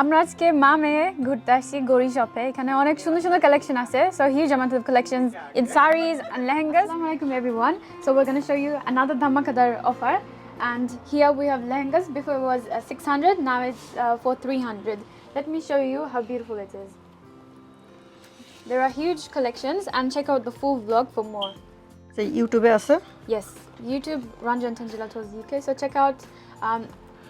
আমরা আজকে মা মেয়ে ঘুরতে আসছি গড়ি শপে এখানে অনেক সুন্দর সুন্দর কালেকশন আছে so huge amount of collections in sarees and lehengas Assalamu alaikum everyone so we're going to show you another dhamakadar offer and here we have lehengas before it was uh, 600 now it's uh, for 300 let me show you how beautiful it is there are huge collections and check out the full vlog for more যে ইউটিউবে আছে Yes, YouTube Ranjan Tanjila Tours UK. So check out um,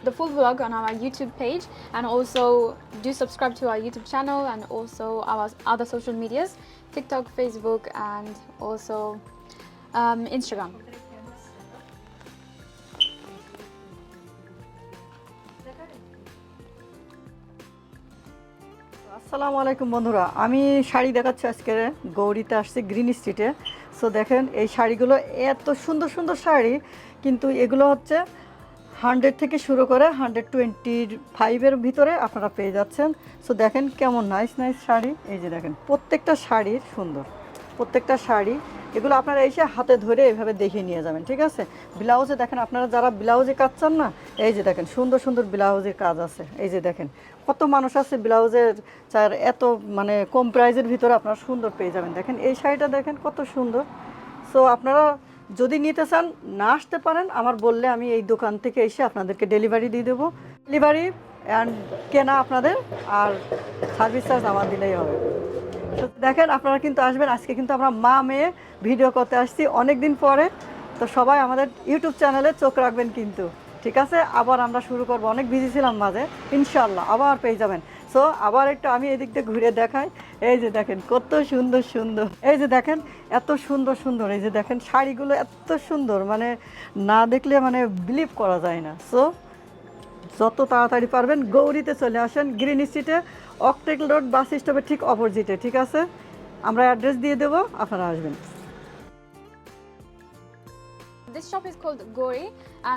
the full vlog on our YouTube page and also do subscribe to our YouTube channel and also our other social medias TikTok, Facebook, and also um, Instagram. আসসালামু আলাইকুম বন্ধুরা আমি শাড়ি দেখাচ্ছি আজকে গৌরীতে আসছি green স্ট্রিটে so দেখেন এই শাড়িগুলো এত সুন্দর সুন্দর শাড়ি কিন্তু এগুলো হচ্ছে হান্ড্রেড থেকে শুরু করে হান্ড্রেড টোয়েন্টির ফাইভের ভিতরে আপনারা পেয়ে যাচ্ছেন। সো দেখেন কেমন নাইস নাইস শাড়ি। এই যে দেখেন, প্রত্যেকটা শাড়ির সুন্দর, প্রত্যেকটা শাড়ি। এগুলো আপনারা এসে হাতে ধরে এভাবে দেখিয়ে নিয়ে যাবেন, ঠিক আছে? ব্লাউজে দেখেন, আপনারা যারা ব্লাউজে কাজ চান না, এই যে দেখেন, সুন্দর সুন্দর ব্লাউজের কাজ আছে। এই যে দেখেন, কত মানুষ আছে ব্লাউজের চার এত মানে কম প্রাইজের ভিতরে আপনারা সুন্দর পেয়ে যাবেন। দেখেন, এই শাড়িটা দেখেন কত সুন্দর। সো আপনারা যদি নিতে চান, না আসতে পারেন, আমার বললে আমি এই দোকান থেকে এসে আপনাদেরকে ডেলিভারি দিয়ে দেবো। ডেলিভারি অ্যান্ড কেনা আপনাদের, আর সার্ভিস চার্জ আমার দিলেই হবে। তো দেখেন, আপনারা কিন্তু আসবেন। আজকে কিন্তু আমরা মা মেয়ে ভিডিও করতে আসছি অনেক দিন পরে। তো সবাই আমাদের ইউটিউব চ্যানেলে চোখ রাখবেন কিন্তু। ঠিক আছে? আবার আমরা শুরু করব। অনেক বিজি ছিলাম মাঝে। ইনশাল্লাহ আবার পেয়ে যাবেন। সো আবার একটু আমি এদিক দিয়ে ঘুরে দেখাই। এই যে দেখেন, কত সুন্দর সুন্দর। এই যে দেখেন, এত সুন্দর সুন্দর। এই যে দেখেন, শাড়িগুলো এত সুন্দর মানে না দেখলে মানে বিলিভ করা যায় না। সো যত তাড়াতাড়ি পারবেন, গৌরীতে চলে আসেন গ্রিন স্ট্রিটে অকটেক রোড বাস স্টপের ঠিক অপোজিটে ঠিক আছে? আমরা অ্যাড্রেস দিয়ে দেবো, আপনারা আসবেন। This shop is called Gori.